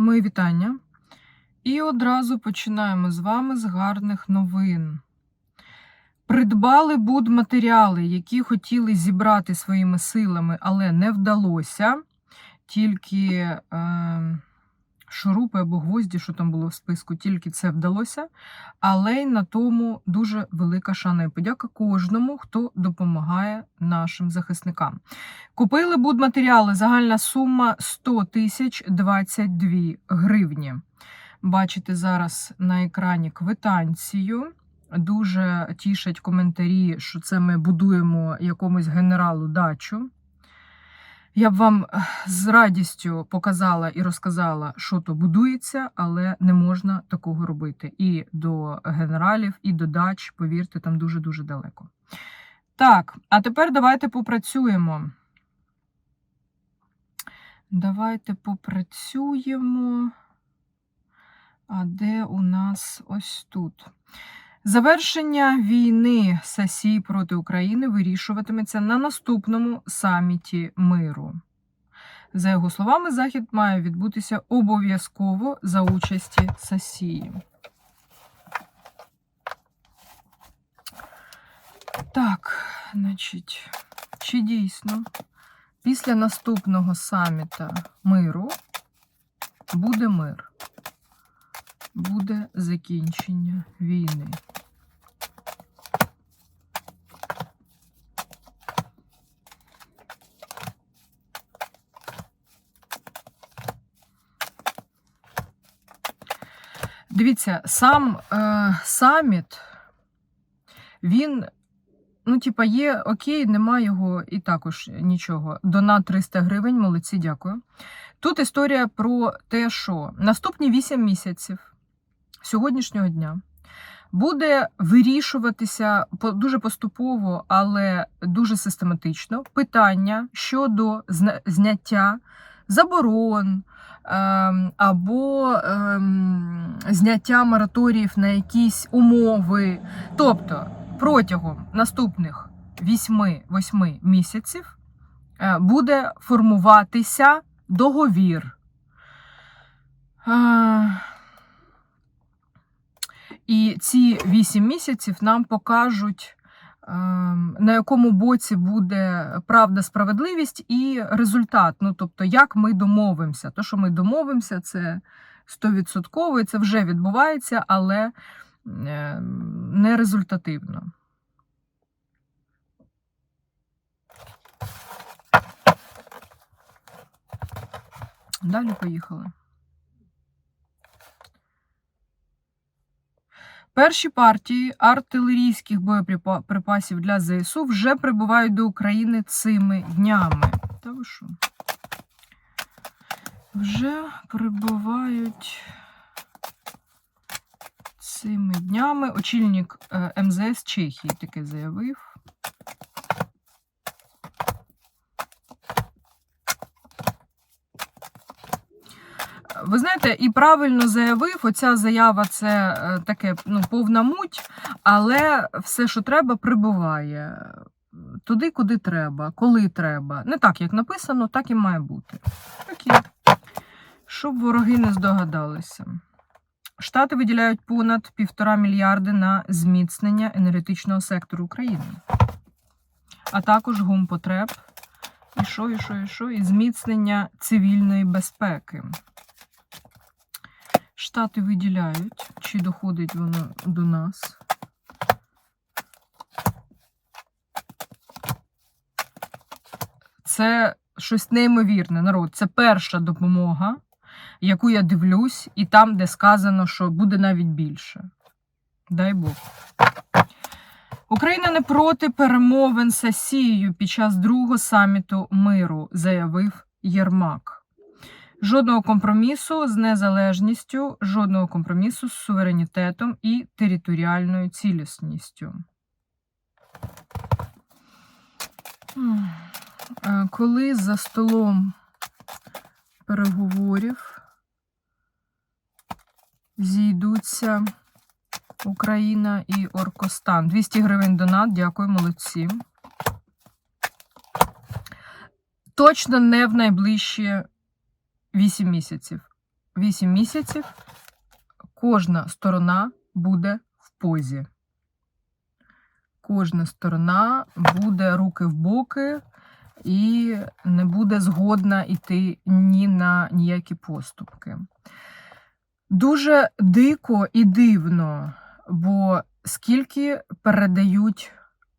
Мої вітання. І одразу починаємо з вами з гарних новин. Придбали будматеріали, які хотіли зібрати своїми силами, але не вдалося. Тільки е, шурупи або гвозді, що там було в списку, тільки це вдалося. Але й на тому дуже велика шана і подяка кожному, хто допомагає нашим захисникам. Купили будматеріали, загальна сума 100 тисяч 22 гривні. Бачите зараз на екрані квитанцію. Дуже тішать коментарі, що це ми будуємо якомусь генералу дачу. Я б вам з радістю показала і розказала, що то будується, але не можна такого робити. І до генералів, і до дач, повірте, там дуже-дуже далеко. Так, а тепер давайте попрацюємо. Давайте попрацюємо. А де у нас ось тут? Завершення війни САСІ проти України вирішуватиметься на наступному саміті миру. За його словами, захід має відбутися обов'язково за участі САСІ. Так, значить, чи дійсно після наступного саміта миру буде мир? Буде закінчення війни. Дивіться, сам е, саміт, він, ну, типа, є окей, нема його і також нічого. Донат 300 гривень, молодці, дякую. Тут історія про те, що наступні 8 місяців сьогоднішнього дня буде вирішуватися дуже поступово, але дуже систематично питання щодо зняття заборон ем, або ем, зняття мораторіїв на якісь умови. Тобто протягом наступних 8-8 місяців е, буде формуватися договір. І ці 8 місяців нам покажуть, ем, на якому боці буде правда, справедливість і результат. Ну, тобто, як ми домовимося. То, що ми домовимося, це 100% і це вже відбувається, але е, не результативно. Далі поїхали. Перші партії артилерійських боєприпасів для ЗСУ вже прибувають до України цими днями. Та ви що? Вже прибувають цими днями. Очільник е, МЗС Чехії таке заявив. Ви знаєте, і правильно заявив, оця заява це е, таке ну, повна муть, але все, що треба, прибуває туди, куди треба, коли треба. Не так, як написано, так і має бути. Окей. Щоб вороги не здогадалися. Штати виділяють понад півтора мільярди на зміцнення енергетичного сектору України, а також гумпотреб. І що, і що, і що, і зміцнення цивільної безпеки. Штати виділяють, чи доходить воно до нас. Це щось неймовірне, народ. Це перша допомога, яку я дивлюсь, і там, де сказано, що буде навіть більше. Дай Бог. Україна не проти перемовин з Росією під час другого саміту миру, заявив Єрмак. Жодного компромісу з незалежністю, жодного компромісу з суверенітетом і територіальною цілісністю. Е, Коли за столом переговорів зійдуться Україна і Оркостан. 200 гривень донат, дякую, молодці. Точно не в найближчі 8 місяців. 8 місяців кожна сторона буде в позі. Кожна сторона буде руки в боки і не буде згодна йти ні на ніякі поступки. Дуже дико і дивно, бо скільки передають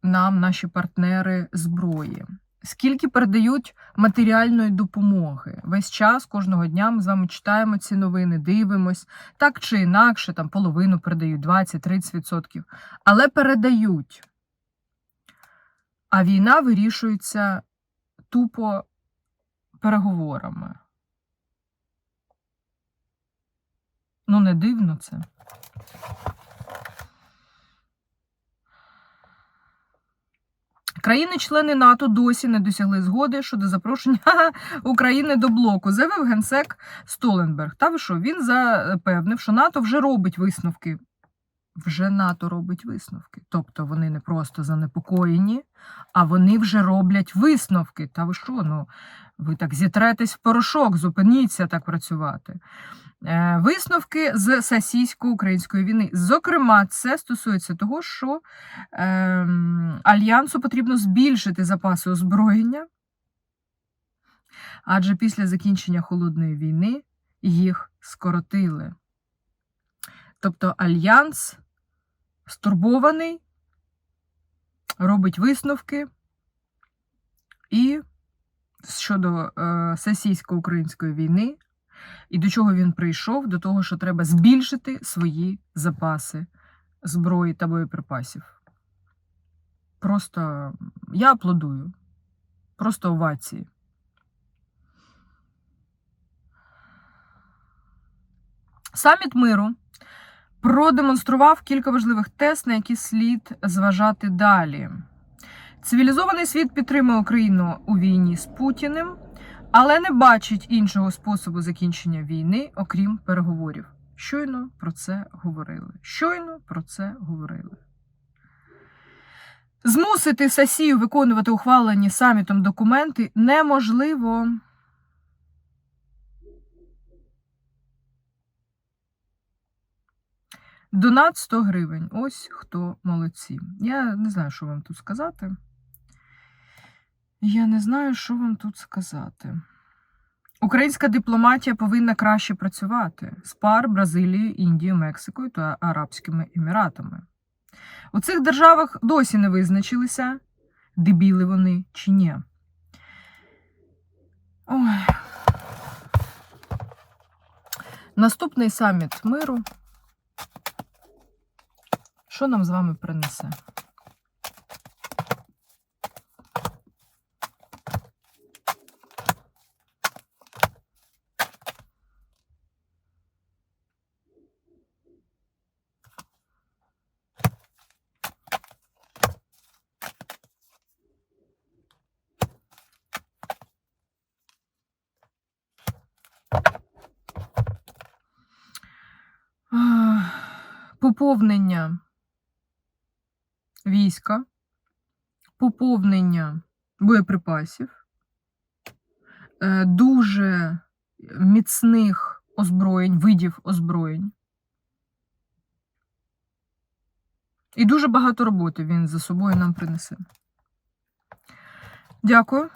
нам наші партнери зброї, скільки передають матеріальної допомоги. Весь час, кожного дня ми з вами читаємо ці новини, дивимось, так чи інакше, там половину передають, 20-30%. Але передають. А війна вирішується тупо переговорами. Ну, не дивно це. Країни-члени НАТО досі не досягли згоди щодо запрошення України до блоку, заявив генсек Столенберг. Та ви що, він запевнив, що НАТО вже робить висновки. Вже НАТО робить висновки. Тобто вони не просто занепокоєні, а вони вже роблять висновки. Та ви що? Ну, ви так зітретесь в порошок, зупиніться так працювати. Е, Висновки з російсько-української війни. Зокрема, це стосується того, що ем, альянсу потрібно збільшити запаси озброєння, адже після закінчення холодної війни їх скоротили. Тобто альянс стурбований, робить висновки і щодо е, російсько-української війни. І до чого він прийшов? До того, що треба збільшити свої запаси зброї та боєприпасів. Просто я аплодую. Просто овації. Саміт миру продемонстрував кілька важливих тез, на які слід зважати далі. Цивілізований світ підтримує Україну у війні з Путіним, але не бачить іншого способу закінчення війни, окрім переговорів. Щойно про це говорили. Щойно про це говорили. Змусити Сасію виконувати ухвалені самітом документи неможливо. Донат 100 гривень. Ось хто молодці. Я не знаю, що вам тут сказати. Я не знаю, що вам тут сказати. Українська дипломатія повинна краще працювати з пар Бразилією, Індією, Мексикою та Арабськими Еміратами. У цих державах досі не визначилися, дебіли вони чи ні. Ой. Наступний саміт миру. Що нам з вами принесе? Поповнення війська, поповнення боєприпасів, е, дуже міцних озброєнь, видів озброєнь. І дуже багато роботи він за собою нам принесе. Дякую.